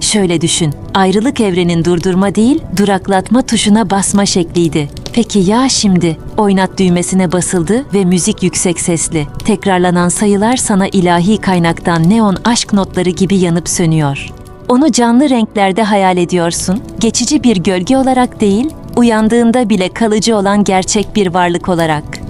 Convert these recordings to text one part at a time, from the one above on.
Şöyle düşün. Ayrılık evrenin durdurma değil, duraklatma tuşuna basma şekliydi. Peki ya şimdi? Oynat düğmesine basıldı ve müzik yüksek sesli. Tekrarlanan sayılar sana ilahi kaynaktan neon aşk notları gibi yanıp sönüyor. Onu canlı renklerde hayal ediyorsun. Geçici bir gölge olarak değil, uyandığında bile kalıcı olan gerçek bir varlık olarak.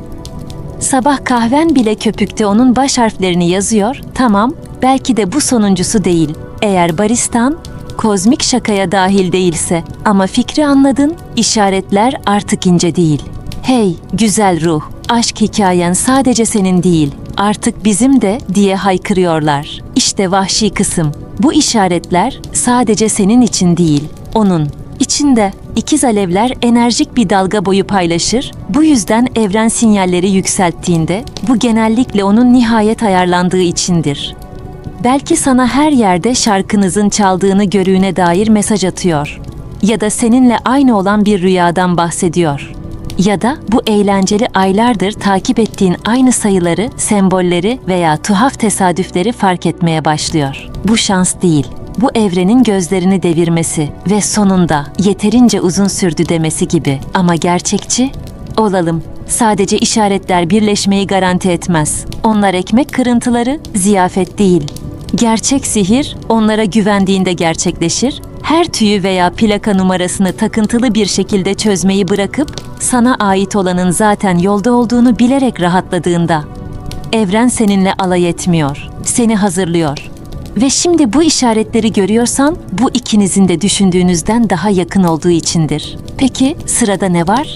Sabah kahven bile köpükte onun baş harflerini yazıyor. Tamam, belki de bu sonuncusu değil. Eğer baristan kozmik şakaya dahil değilse ama fikri anladın, işaretler artık ince değil. Hey, güzel ruh, aşk hikayen sadece senin değil, artık bizim de diye haykırıyorlar. İşte vahşi kısım. Bu işaretler sadece senin için değil, onun. İçinde ikiz alevler enerjik bir dalga boyu paylaşır. Bu yüzden evren sinyalleri yükselttiğinde bu genellikle onun nihayet ayarlandığı içindir. Belki sana her yerde şarkınızın çaldığını görüğüne dair mesaj atıyor. Ya da seninle aynı olan bir rüyadan bahsediyor. Ya da bu eğlenceli aylardır takip ettiğin aynı sayıları, sembolleri veya tuhaf tesadüfleri fark etmeye başlıyor. Bu şans değil. Bu evrenin gözlerini devirmesi ve sonunda yeterince uzun sürdü demesi gibi. Ama gerçekçi olalım. Sadece işaretler birleşmeyi garanti etmez. Onlar ekmek kırıntıları, ziyafet değil. Gerçek sihir onlara güvendiğinde gerçekleşir. Her tüyü veya plaka numarasını takıntılı bir şekilde çözmeyi bırakıp sana ait olanın zaten yolda olduğunu bilerek rahatladığında evren seninle alay etmiyor. Seni hazırlıyor. Ve şimdi bu işaretleri görüyorsan bu ikinizin de düşündüğünüzden daha yakın olduğu içindir. Peki sırada ne var?